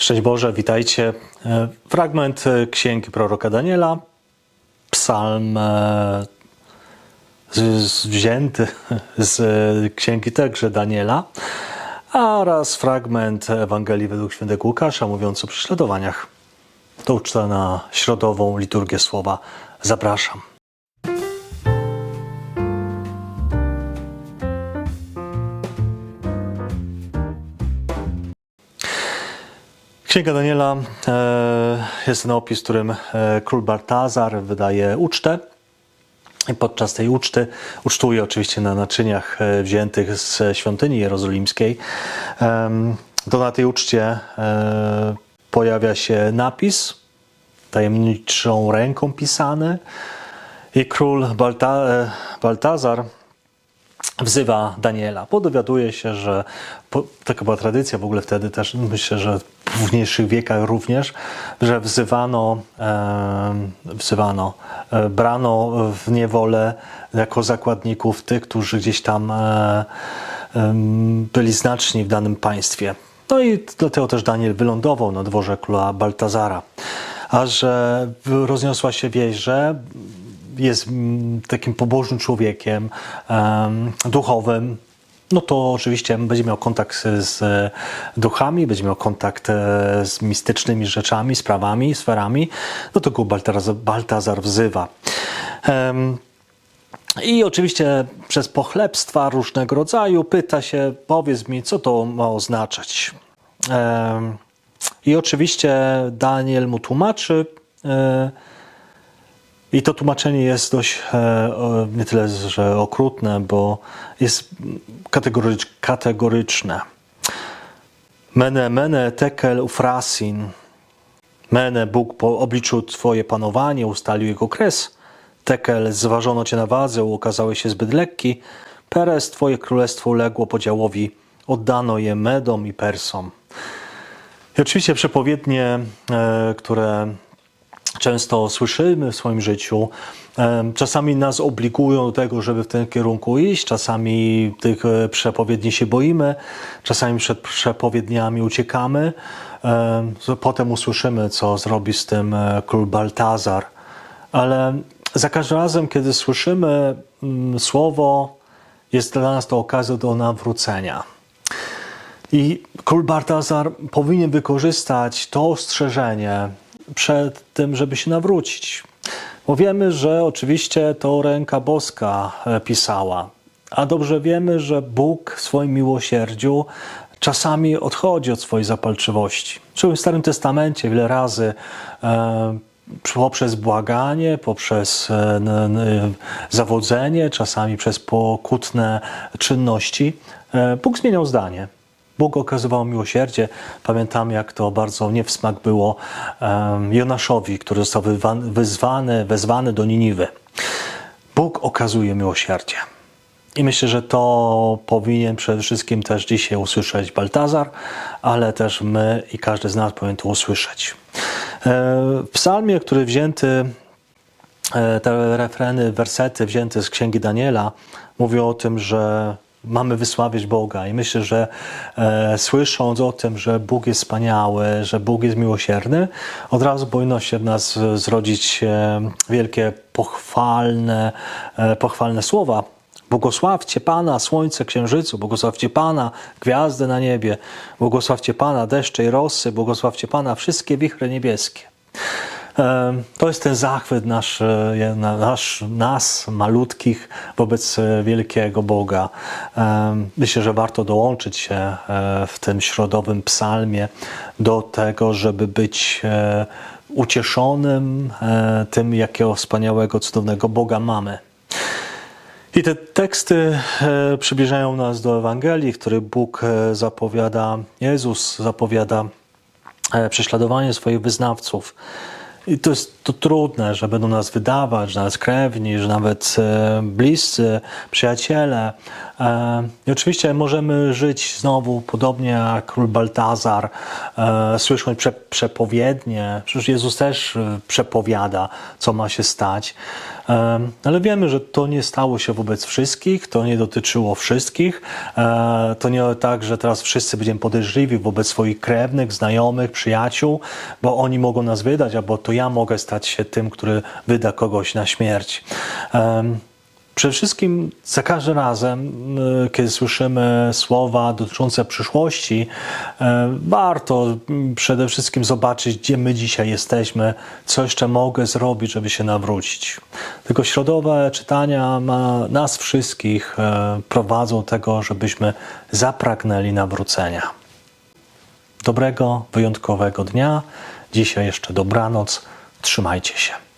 Szczęść Boże, witajcie. E, Fragment e, Księgi proroka Daniela, psalm e, wzięty z Księgi także Daniela, oraz fragment Ewangelii według świętego Łukasza mówiący o prześladowaniach. To uczta na środową liturgię słowa. Zapraszam. Księga Daniela e, jest ten opis, w którym e, król Baltazar wydaje ucztę. I podczas tej uczty ucztuje oczywiście na naczyniach e, wziętych z świątyni jerozolimskiej. To na tej uczcie pojawia się napis tajemniczą ręką pisany i król Balta, Baltazar wzywa Daniela, bo dowiaduje się, że taka była tradycja w ogóle wtedy też, myślę, że późniejszych wiekach również, że wzywano, e, wzywano e, brano w niewolę jako zakładników tych, którzy gdzieś tam e, em, byli znaczni w danym państwie. No i dlatego też Daniel wylądował na dworze króla Baltazara. A że rozniosła się wieść, że jest takim pobożnym człowiekiem, em, duchowym, no to oczywiście będzie miał kontakt z, duchami, będzie miał kontakt e, z mistycznymi rzeczami, sprawami, sferami, no to go Baltazar, Baltazar wzywa. I oczywiście przez pochlebstwa różnego rodzaju pyta się, powiedz mi, co to ma oznaczać. I oczywiście Daniel mu tłumaczy. e, I to tłumaczenie jest dość e, nie tyle, że okrutne, bo jest kategorycz, kategoryczne. Mene, mene, tekel, ufrasin. Mene, Bóg po obliczu Twoje panowanie, ustalił jego kres. Tekel, zważono Cię na wadze, okazałeś się zbyt lekki. Peres, Twoje królestwo uległo podziałowi, oddano je Medom i Persom. I oczywiście przepowiednie, e, które często słyszymy w swoim życiu, czasami nas obligują do tego, żeby w tym kierunku iść, czasami tych e, przepowiedni się boimy, czasami przed przepowiedniami uciekamy. Em, Potem usłyszymy, co zrobi z tym e, król Baltazar. Ale za każdym razem, kiedy słyszymy mm, słowo, jest dla nas to okazja do nawrócenia. I król Baltazar powinien wykorzystać to ostrzeżenie przed tym, żeby się nawrócić. Bo wiemy, że oczywiście to ręka boska e, pisała, a dobrze wiemy, że Bóg w swoim miłosierdziu czasami odchodzi od swojej zapalczywości. Czyli w Starym Testamencie wiele razy e, poprzez błaganie, poprzez e, zawodzenie, czasami przez pokutne czynności, e, Bóg zmieniał zdanie. Bóg okazywał miłosierdzie. Pamiętam, jak to bardzo nie w smak było Jonaszowi, który został wyzwany, wezwany do Niniwy. Bóg okazuje miłosierdzie. I myślę, że to powinien przede wszystkim też dzisiaj usłyszeć Baltazar, ale też my i każdy z nas powinien to usłyszeć. E, W psalmie, który wzięty E, te refreny, wersety wzięte z Księgi Daniela mówią o tym, że mamy wysławiać Boga i myślę, że e, słysząc o tym, że Bóg jest wspaniały, że Bóg jest miłosierny, od razu powinno się w nas zrodzić e, wielkie pochwalne, e, pochwalne słowa. Błogosławcie Pana, słońce, księżycu, błogosławcie Pana, gwiazdy na niebie, błogosławcie Pana, deszcze i rosy, błogosławcie Pana, wszystkie wichry niebieskie. E, To jest ten zachwyt nasz, e, na- nasz, nas, malutkich, wobec e, wielkiego Boga. Myślę, że warto dołączyć się w tym środowym psalmie do tego, żeby być ucieszonym tym, jakiego wspaniałego, cudownego Boga mamy. I te teksty przybliżają nas do Ewangelii, w Bóg zapowiada, Jezus zapowiada prześladowanie swoich wyznawców. I to jest to trudne, że będą nas wydawać, że nas krewni, że nawet e, bliscy, przyjaciele. E, I oczywiście możemy żyć znowu podobnie jak król Baltazar, e, słysząc prze, przepowiednie. Przecież Jezus też przepowiada, co ma się stać. Ale wiemy, że to nie stało się wobec wszystkich, to nie dotyczyło wszystkich. E, to nie tak, że teraz wszyscy będziemy podejrzliwi wobec swoich krewnych, znajomych, przyjaciół, bo oni mogą nas wydać, albo to ja mogę stać się tym, który wyda kogoś na śmierć. Przede wszystkim za każdym razem, y, kiedy słyszymy słowa dotyczące przyszłości, y, warto przede wszystkim zobaczyć, gdzie my dzisiaj jesteśmy, co jeszcze mogę zrobić, żeby się nawrócić. Tylko środowe czytania nas wszystkich y, prowadzą do tego, żebyśmy zapragnęli nawrócenia. Dobrego, wyjątkowego dnia. Dzisiaj jeszcze dobranoc. Trzymajcie się.